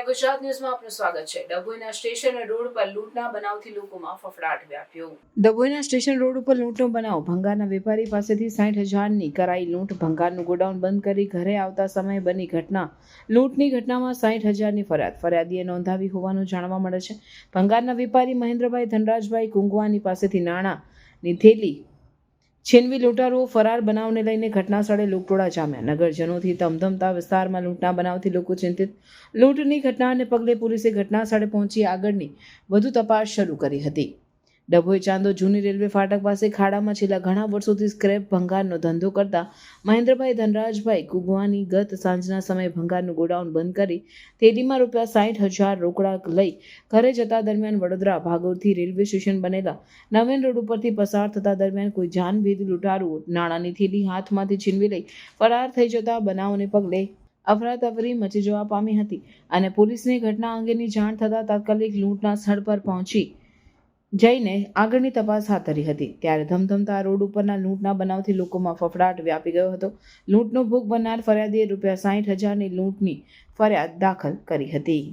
ગુજરાત ન્યૂઝમાં આપનું સ્વાગત છે. ડભોઈના સ્ટેશન રોડ પર લૂંટના બનાવથી લોકોમાં ફફડાટ વ્યાપ્યો. ડભોઈના સ્ટેશન રોડ ઉપર લૂંટનો બનાવ. ભંગારના વેપારી પાસેથી સાઠ હજારની કરાઈ લૂંટ. ભંગારનું ગોડાઉન બંધ કરી ઘરે આવતા સમયે બની ઘટના. લૂંટની ઘટનામાં સાઠ હજારની ફરિયાદ. ફરિયાદીએ નોંધાવી હોવાનું જાણવા મળે છે. ભંગારના વેપારી મહેન્દ્રભાઈ ધનરાજભાઈ કુંગવાની પાસેથી નાણાંની થેલી છીનવી લૂંટારો ફરાર બનાવને લઈને ઘટનાસ્થળે લૂંટોળા જામ્યા. નગરજનોથી ધમધમતા વિસ્તારમાં લૂંટના બનાવથી લોકો ચિંતિત. લૂંટની ઘટનાને પગલે પોલીસે ઘટનાસ્થળે પહોંચી આગળની વધુ તપાસ શરૂ કરી હતી. ડભોઈ ચાંદો જૂની રેલવે ફાટક પાસે ખાડામાં છેલ્લા ઘણા વર્ષોથી સ્ક્રેપ ભંગારનો ધંધો કરતા મહેન્દ્રભાઈ ધનરાજભાઈ કુગવાની ગત સાંજના સમયે ભંગારનું ગોડાઉન બંધ કરી થેલીમાં રૂપિયા સાઠ હજાર રોકડા લઈ ઘરે જતા દરમિયાન વડોદરા ભાગોળથી રેલવે સ્ટેશન બનેલા નવીન રોડ ઉપરથી પસાર થતા દરમિયાન કોઈ જાનભેદ લૂંટારું નાણાંની થેલી હાથમાંથી છીનવી લઈ ફરાર થઈ જતા બનાવને પગલે અફરાતફરી મચી જવા પામી હતી અને પોલીસને ઘટના અંગેની જાણ થતાં તાત્કાલિક લૂંટના સ્થળ પર પહોંચી જઈને આગળની તપાસ હાથ ધરી હતી. ત્યારે ધમધમતા રોડ ઉપરના લૂંટના બનાવથી લોકોમાં ફફડાટ વ્યાપી ગયો હતો. લૂંટનો ભોગ બનનાર ફરિયાદીએ રૂપિયા સાઠ હજારની લૂંટની ફરિયાદ દાખલ કરી હતી.